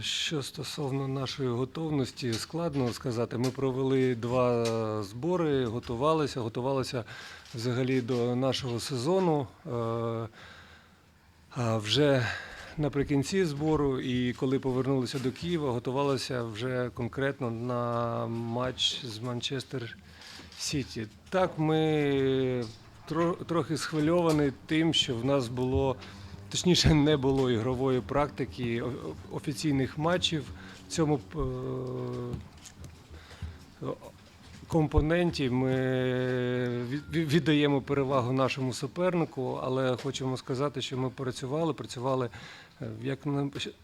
Що стосовно нашої готовності, складно сказати. Ми провели два збори, готувалися, готувалися взагалі до нашого сезону. Е, вже наприкінці збору, і коли повернулися до Києва, готувалися вже конкретно на матч з Манчестер Сіті. Так, ми трохи схвильовані тим, що в нас було, точніше, не було ігрової практики офіційних матчів в цьому е, компоненті ми від- від- віддаємо перевагу нашому супернику, але хочемо сказати, що ми працювали, працювали е, як,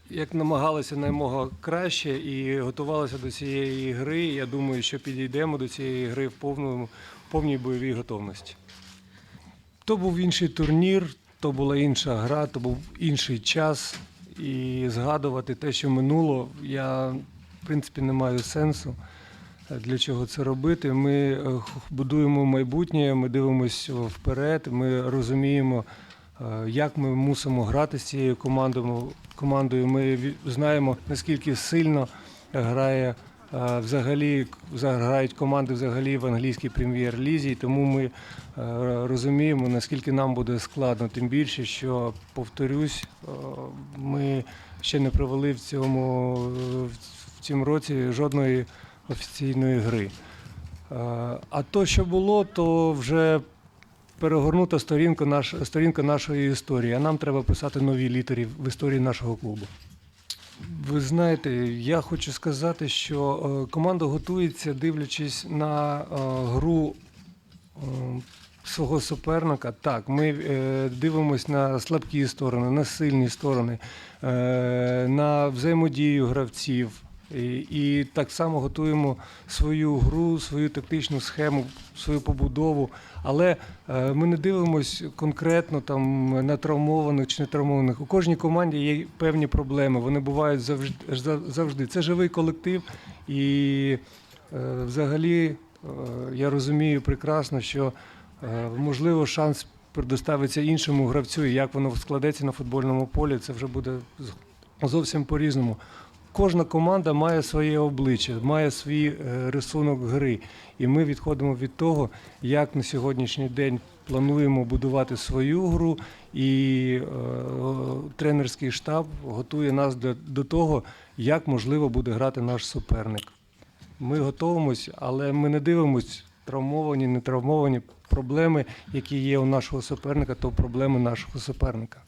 як намагалися наймога краще і готувалися до цієї гри. Я думаю, що підійдемо до цієї гри в повному, повній бойовій готовності. То був інший турнір, то була інша гра, то був інший час. І згадувати те, що минуло, я в принципі не маю сенсу. Е, Для чого це робити? Ми е, будуємо майбутнє, ми дивимося вперед, ми розуміємо, е, як ми мусимо грати з цією командою. Ми знаємо, наскільки сильно грає е, взагалі грають команди взагалі в англійській прем'єр-лізі, тому ми е, розуміємо, наскільки нам буде складно. Тим більше, що повторюсь, е, ми ще не провели в цьому в цьому році жодної офіційної гри. Е, А то, що було, то вже перегорнута сторінка, наш, сторінка нашої історії. А нам треба писати нові літери в історії нашого клубу. Ви знаєте, я хочу сказати, що е, команда готується, дивлячись на е, гру е, свого суперника. Так, ми дивимося на слабкі сторони, на сильні сторони, на взаємодію гравців. І, так само готуємо свою гру, свою тактичну схему, свою побудову. Але е, ми не дивимося конкретно там на травмованих чи не травмованих. У кожній команді є певні проблеми. Вони бувають завжди. завжди. Це живий колектив, і е, взагалі е, я розумію прекрасно, що можливо шанс предоставиться іншому гравцю, і як воно складеться на футбольному полі, це вже буде зовсім по-різному. Кожна команда має своє обличчя, має свій е, рисунок гри. І ми відходимо від того, як на сьогоднішній день плануємо будувати свою гру, і е, тренерський штаб готує нас до, того, як можливо буде грати наш суперник. Ми готуємось, але ми не дивимось травмовані, не травмовані проблеми, які є у нашого суперника, то проблеми нашого суперника.